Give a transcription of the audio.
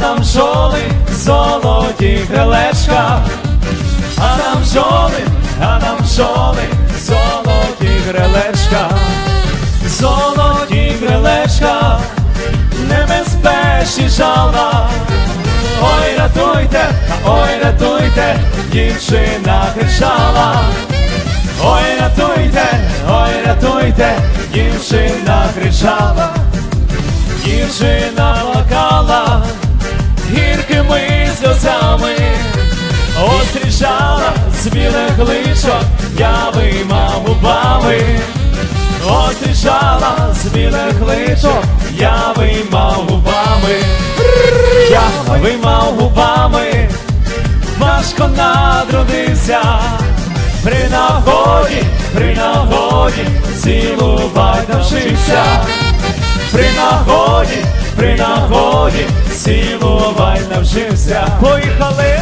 там жоли, золоті крилечка, а нам жоли, а нам жоли, золоті крилечка, золоті крилечка, небезпечні жала. Ой, рятуйте, ой, рятуйте, дівчина кричала. Ой, рятуйте, ой, рятуйте, дівчина кричала, дівчина білих личок, я виймав губами, острічала з білих личок, я виймав губами, я виймав губами, важко надрудився. При нагоді, при нагоді, цілувати навчився. При нагоді, при нагоді, цілувати навчився. Поїхали!